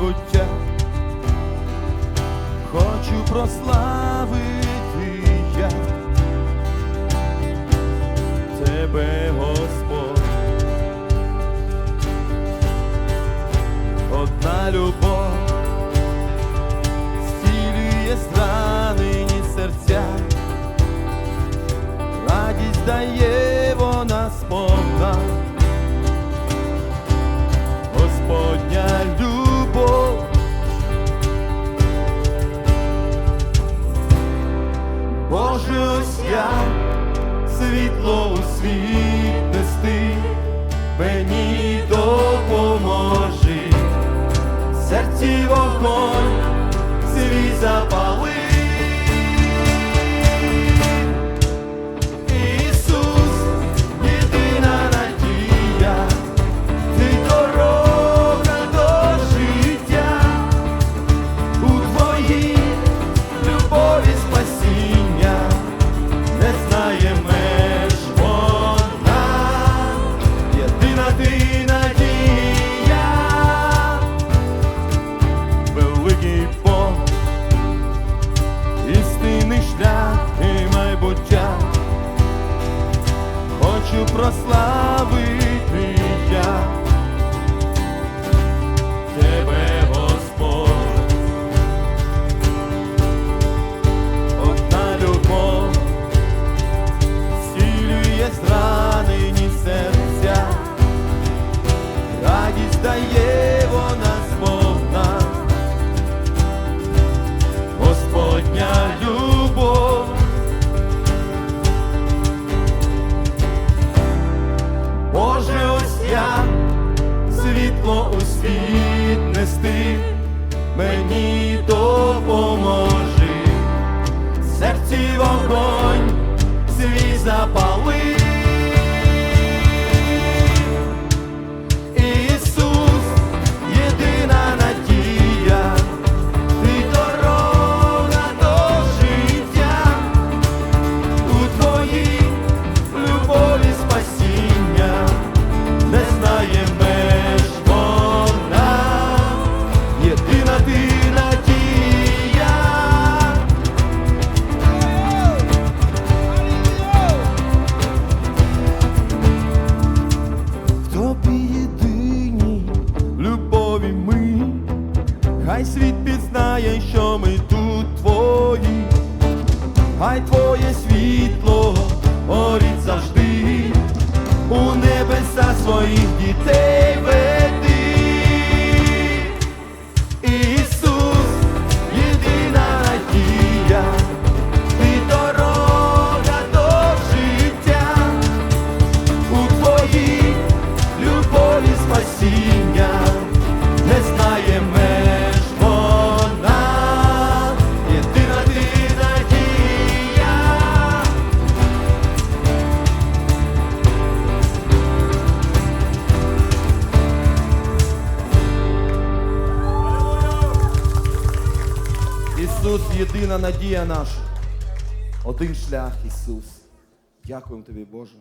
майбуття, хочу прославити я тебе, Господи. Можусь я світло у світ нести, мені допоможи, серці вогонь. хочу прославити. світло у світ нести, мені допоможи серці. хай світ пізнає, що ми тут твої, хай твоє світло. Ісус, єдина надія наша. Один шлях, Ісус. Дякуємо тобі, Боже.